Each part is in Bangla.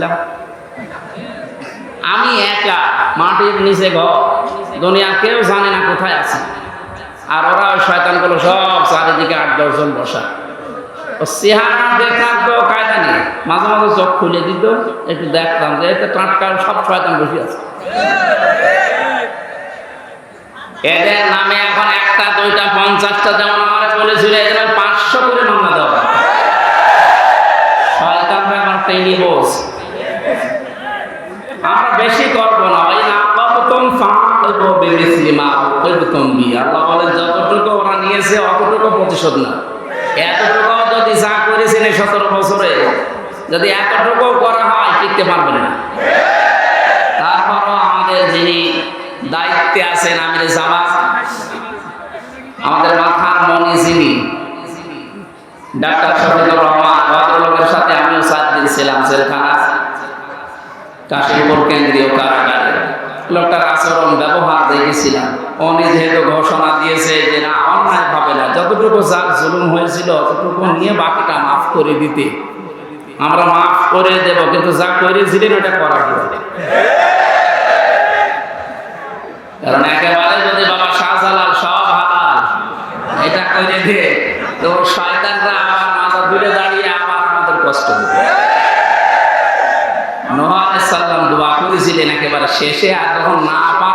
ছিলাম আমি একা মাটির নিচে ঘর। দুনিয়া কেউ জানে না কোথায় আছে। আর ওরা শয়তানগুলো সব চারিদিকে আট দশজন বসা। ও চেহারা তো কায়দা নেই। মাঝে মাঝে চোখ খুলে দিত, একটু দেখতাম যে এতে টাটকা সব শয়তান বসে আছে। এদের নামে এখন একটা, দুইটা, পঞ্চাশটা যেমন আমার বলেছিল এদের পাঁচশো করে মামলা দেওয়া। শয়তানরা এখন প্রথম বি আল্লাহ বলে যতটুকু ওরা নিয়েছে, অতটুকু প্রতিশোধ না। এতটুকু যদি যা করেছেন এই সতেরো বছরে, যদি এতটুকু করা হয়, টিকতে পারবেন না। তারপরও আমাদের যিনি দায়িত্বে আছেন, আমির জামাত, আমাদের মাথার মনে যিনি, ডাক্তার শফিকুর রহমান, ভদ্রলোকের সাথে আমিও সাত দিন ছিলাম সেলখানা, কাশীপুর কেন্দ্রীয় কারাগারে। লোকটার আচরণ, ব্যবহার দেখেছিলাম। ঘোষণা দিয়েছে যে না অন্যায় ভাবে না। যতটুকু যার জুলুম হয়েছিল নিয়ে বাকিটা মাফ করে দিতে। আমরা মাফ করে দেব, কিন্তু যা করেছিলেন, ওটা করা কারণ একেবারে যদি বাবা শাহজালাল সব হালাল, এটা করে দে, তো শয়তানরা আবার মাথা তুলে দাঁড়িয়ে আবার আমাদের কষ্ট দেবে। নোহা সাল্লাম দোয়া করেছিলেন, একেবারে শেষে, আর যখন না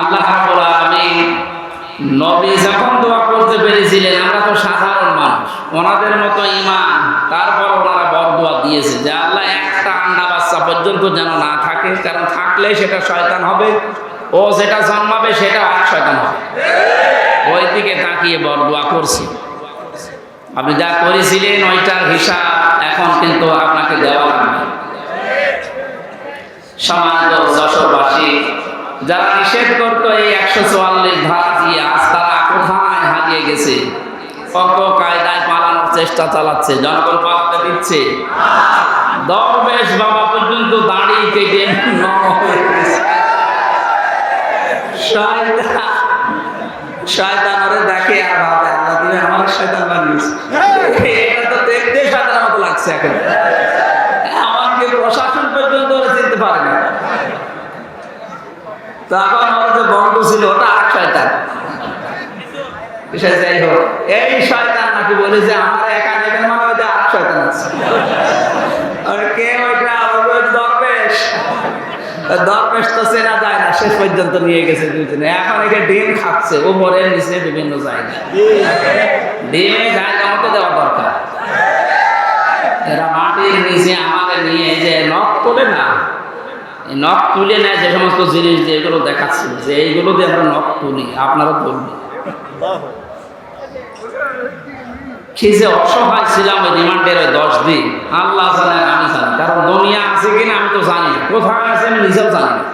আল্লাহ আলামিন নবী যখন দোয়া করতে পেরেছিলেন, আমরা তো সাধারণ মানুষ, ওনাদের মতো ইমান তারপর ওনারা বড় দোয়া দিয়েছে যে, আল্লাহ একটা আন্ডা বাচ্চা পর্যন্ত যেন না থাকে, কারণ থাকলে সেটা শয়তান হবে, ও যেটা জন্মাবে সেটা আর শয়তান হবে। ওই দিকে তাকিয়ে বড় দোয়া করছি। আপনি যা করেছিলেন, ওইটার হিসাব এখন কিন্তু আপনাকে দেওয়া লাগবে। সমাজ যশোরবাসী যারা নিষেধ করতো এই একশো চুয়াল্লিশ ধারা দিয়ে আজ তারা কোথায় হারিয়ে গেছে? কত কায়দায় পালানোর চেষ্টা চালাচ্ছে জনগণ পালাতে দিচ্ছে। দরবেশ বাবা পর্যন্ত দাঁড়িয়ে কেটে শয়তান ওরে দেখে আর ভাবে আল্লাহ আমার শয়তান বানিয়েছে। এটা তো দেখতে শয়তানের মতো লাগছে এখন। আমাকে প্রশাসন পর্যন্ত ওরা চিনতে পারে না। তখন যে বন্ধু ছিল, ওটা আর শয়তান। যাই এই শয়তান নাকি বলে যে আমার একা নেবেন মানে ওই আর শয়তান আর কে ওইটা? ওই দরবেশ। তো চেনা যায় না, শেষ পর্যন্ত নিয়ে গেছে দুজনে। এখন একে ডিম খাচ্ছে উপরের নিচে বিভিন্ন জায়গায়। ডিমে জায়গা মতো দেওয়া দরকার। এরা মাটির নিচে আমাদের নিয়ে যে নখ তোলে না নখ তুলে নেয় যে সমস্ত জিনিস যেগুলো দেখাচ্ছিল যে এইগুলো দিয়ে আমরা নখ তুলি, আপনারা তুলবেন। যে অসহায় ছিলাম ওই রিমান্ডের ওই দশ দিন। আল্লাহ জানে, আমি জানি। কারণ দুনিয়া আছে কিনা আমি তো জানি কোথায় আছে আমি নিজেও জানি না।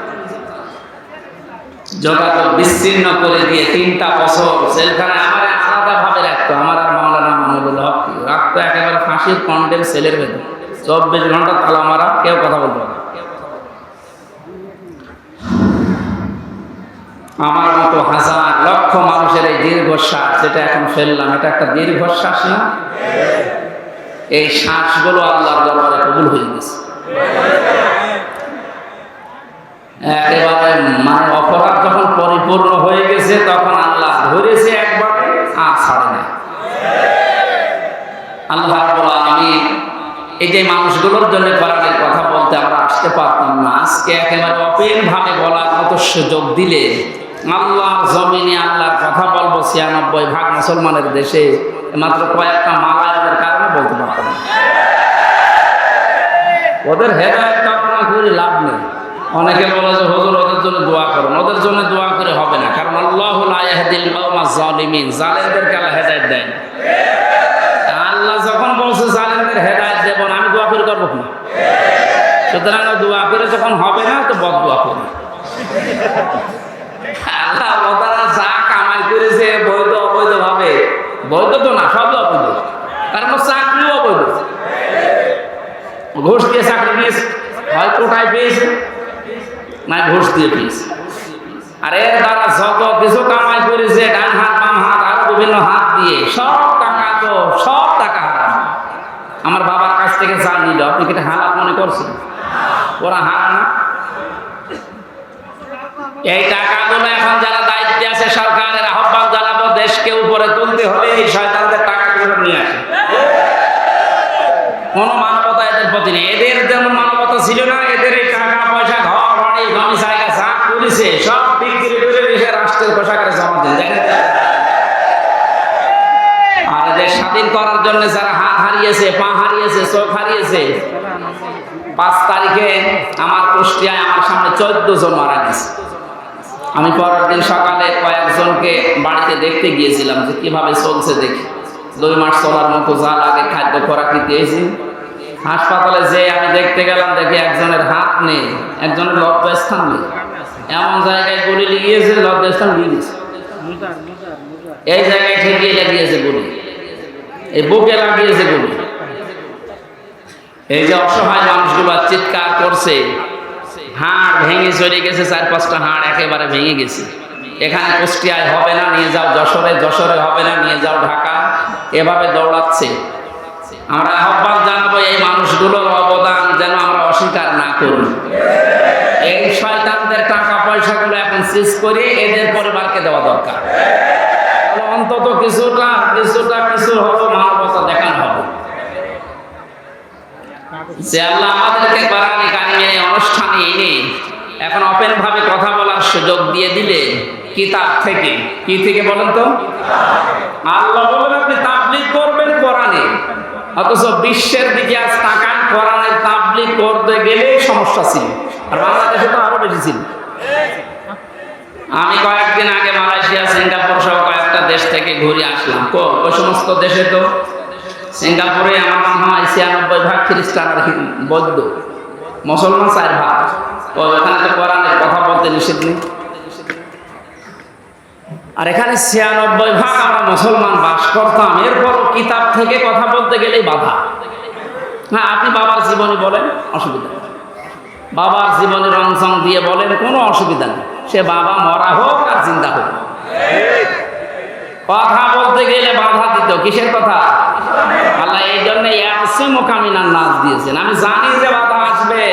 যোগাযোগ বিচ্ছিন্ন করে দিয়ে তিনটা বছর সেলখানে আমার আলাদা ভাবে রাখতো। আমার আর মাওলানা মামুদুল হক। রাখতো একেবারে ফাঁসির কন্ডেম সেলের ভেতর। চব্বিশ ঘণ্টা তালা মারা কেউ কথা বলতে পারে না। আমার মতো হাজার লক্ষ মানুষের এই দীর্ঘশ্বাস যেটা এখন ফেললাম, এটা একটা দীর্ঘশ্বাস না? এই শ্বাসগুলো আল্লাহর দরবারে কবুল হয়ে গেছে। একেবারে মানে অপরাধ যখন পরিপূর্ণ হয়ে গেছে, তখন আল্লাহ ধরেছে একবার, আর ছাড়ে না আল্লাহ আলামিন এই যে মানুষগুলোর জন্য কোরআনের কথা বলতে আমরা আসতে পারতাম না, আজকে একেবারে অপেন ভাবে বলার মতো সুযোগ দিলে আল্লাহর জমিনে আল্লাহর কথা বলব, ছিয়ানব্বই ভাগ মুসলমানের দেশে মাত্র কয়েকটা মালায়নের কারণে বলতে পারতাম ওদের হেদায়ত কামনা করে লাভ নেই। অনেকে বলে যে, হুজুর, ওদের জন্য দোয়া করুন। ওদের জন্য দোয়া করে হবে না, কারণ আল্লাহ জালিমিন জালেমদেরকে আল্লাহ হেদায়েত দেয়। আল্লাহ যখন বলছে, জালেমদের হেদায়েত দেব না, আমি দোয়া করে করব না সুতরাং দোয়া করে যখন হবে না, তো বদ দোয়া করে আল্লাহ ওনারা যা কামাই করেছে বৈধ অবৈধ ভাবে বৈধ তো না, সবই অবৈধ। কারণ ওর চাকরিও অবৈধ। ঘুষ দিয়ে চাকরি নিয়েছে হয় কোটায় পেয়েছে, না ঘুষ দিয়ে পেয়েছে। আর এর দ্বারা যত কিছু কামাই করেছে, ডান হাত, বাম হাত, আরও বিভিন্ন হাত দিয়ে, সব টাকা তো, সব টাকা হারাম। আমার বাবার কাছ থেকে যা নিল, আপনি কি এটা মনে করছেন? ওরা হারাম না। এই টাকাগুলো এখন যারা দায়িত্বে আছে, সরকারের আহ্বান জানাব, দেশকে উপরে তুলতে হলে এই শয়তানদের টাকাগুলো নিয়ে আসে। কোনো মানবতা এদের প্রতি নেই। এদের যেমন মানবতা ছিল না, এদের এই টাকা, পয়সা, ঘর, বাড়ি, জমি, জায়গা, যা করেছে, সব বিক্রি করে এসে রাষ্ট্রের পোশাকের জমা দেন। দেখেন। আর এদের স্বাধীন করার জন্য যারা হাত হারিয়েছে, পা হারিয়েছে, চোখ হারিয়েছে, পাঁচ তারিখে আমার কুষ্টিয়ায় আমার সামনে চোদ্দ জন মারা গেছে। আমি পরের দিন সকালে কয়েকজনকে বাড়িতে দেখতে গিয়েছিলাম যে কীভাবে চলছে দেখি। দুই মাস চলার মতো যা লাগে খাদ্য খোরাকি দিয়েছি হাসপাতালে যে আমি দেখতে গেলাম, দেখি একজনের হাত নেই, একজনের লজ্জাস্থান নেই। এমন জায়গায় গুলি লিগিয়েছে, লজ্জাস্থান গেছে এই জায়গায় ঠেকিয়ে লাগিয়েছে গুলি। এই বুকে লাগিয়েছে গুলি। এই যে অসহায় মানুষগুলো চিৎকার করছে হাড় ভেঙে চলে গেছে, চার পাঁচটা হাড় একেবারে ভেঙে গেছে। এখানে কুষ্টিয়ায় হবে না, নিয়ে যাও যশোরে যশোরে হবে না, নিয়ে যাও ঢাকা। এভাবে দৌড়াচ্ছে। আমরা আহ্বান জানাব, এই মানুষগুলোর অবদান যেন আমরা অস্বীকার না করি। এই শয়তানদের টাকা পয়সাগুলো এখন সিজ করে এদের পরিবারকে দেওয়া দরকার। অন্তত কিছুটা কিছুটা, কিছু হলো মানবতা দেখানো হবে। যে আল্লাহ আমাদেরকে কোরআনে কারিমে অনুষ্ঠানে এনে এখন ওপেন ভাবে কথা বলার সুযোগ দিয়ে দিলে কিতাব থেকে? কি থেকে বলেন তো? আল্লাহ বলেন, আপনি তাবলিগ করবেন কোরআনে। অথচ বিশ্বের দিকে আজ তাকান কোরআনের তাবলিগ করতে গেলে সমস্যা ছিল। আর বাংলাদেশে তো আরও বেশি ছিল। আমি কয়েকদিন আগে মালয়েশিয়া, সিঙ্গাপুর সহ কয়েকটা দেশ থেকে ঘুরে আসলাম। কো ওই সমস্ত দেশে তো। সিঙ্গাপুরে আমার মনে হয় ছিয়ানব্বই ভাগ খ্রিস্টান আর বৌদ্ধ। মুসলমান চার ভাগ। ও, এখানে তো কোরআনের কথা বলতে নিষেধ নেই। আর এখানে ছিয়ানব্বই ভাগ আমরা মুসলমান বাস করতাম। এরপরও কিতাব থেকে কথা বলতে গেলেই বাধা। হ্যাঁ আপনি বাবার জীবনী বলেন, অসুবিধা বাবার জীবনে রংসং দিয়ে বলেন, কোনো অসুবিধা নেই। সে বাবা মরা হোক আর চিন্তা হোক। কথা বলতে গেলে বাধা দিত। কিসের কথা? আল্লাহ এই জন্য নাচ দিয়েছেন। আমি জানি যে বাধা আসবে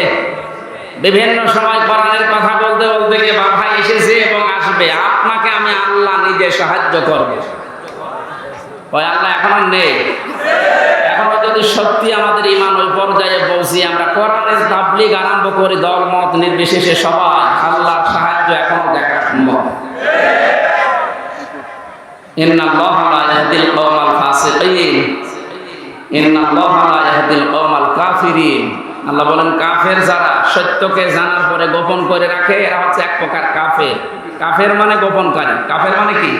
বিভিন্ন সময় কোরআনের কথা বলতে বলতে গিয়ে বাধা এসেছে এবং আসবে আপনাকে আমি আল্লাহ নিজে সাহায্য করব ওই আল্লাহ এখন আর নেই এখনো যদি সত্যি আমাদের ইমান ওই পর্যায়ে পৌঁছি আমরা কোরআনের তাবলিগ আরম্ভ করি দল মত নির্বিশেষে সবাই আল্লাহর সাহায্য এখনো দেখা সম্ভব إن الله لا يهدي القوم الفاسقين إن الله لا يهدي القوم الكافرين আল্লাহ বলেন, কাফের যারা সত্যকে জানার পরে গোপন করে রাখে, এরা হচ্ছে এক প্রকার কাফের। কাফের মানে গোপনকারী। কাফের মানে কি?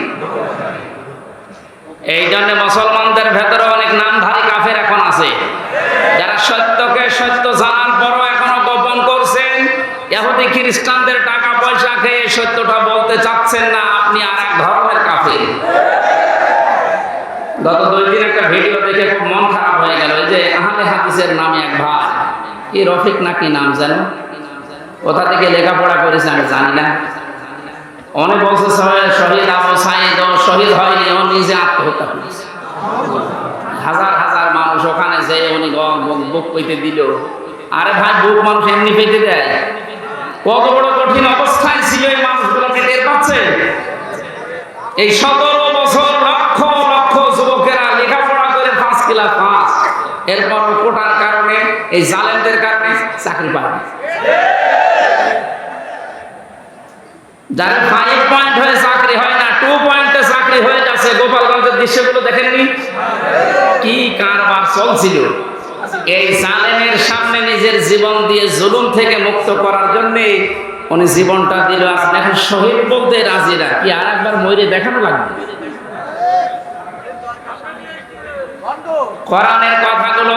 এই জন্য মুসলমানদের ভেতরে অনেক নামধারী কাফের এখন আছে। যারা সত্যকে সত্য জানার পরও এখনও গোপন করছেন, ইহুদি খ্রিস্টানদের টাকা পয়সা খেয়ে সত্যটা বলতে চাচ্ছেন না, আপনি আর এক ধরনের কাফের। গত দুই দিন একটা ভিডিও দেখে খুব মন খারাপ হয়ে গেল। যে আহলে হাদিসের নামে এক ভাই। কি রফিক নাকি নাম জানো? কোথা থেকে লেখাপড়া করেছে আমি জানি না। অনেক বছর শহীদ শহীদ আবু সাইদ শহীদ হয়নি, ও নিজে আত্মহত্যা করেছে। হাজার হাজার মানুষ ওখানে যে উনি বুক- পেতে দিল। আরে ভাই, বুক মানুষ এমনি পেতে দেয়? কত বড় কঠিন অবস্থায় ছিল এই মানুষগুলোকে টের পাচ্ছে এই সতেরো বছর লক্ষ লক্ষ যুবকেরা লেখাপড়া করে পাঁচ ক্লাস পাঁচ এরপর কোটার কারণে এই কারণে চাকরি না। যারা ফাইভ পয়েন্ট হয়ে চাকরি হয় না টু পয়েন্টে চাকরি হয়ে যাচ্ছে গোপালগঞ্জের দৃশ্যগুলো দেখেননি কি কারবার চলছিল। এই জালেমের সামনে নিজের জীবন দিয়ে জুলুম থেকে মুক্ত করার জন্যে উনি জীবনটা দিল। আপনি এখন শহীদ বলতে রাজিরা কি আর একবার ময়ূরে দেখানো লাগবে? কোরআনের কথাগুলো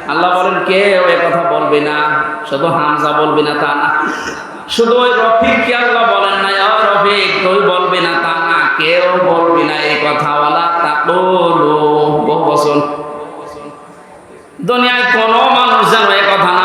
আল্লাহ বলেন, কে ওই কথা বলবে না? শুধু হামজা বলবে না তা না। শুধু ওই রফিক কে আল্লাহ বলেন না, ও রফিক, তুই বলবি না তা না, কেউ বলবি না এই কথা বলা তা বলো বহু বচন দুনিয়ায় কোনো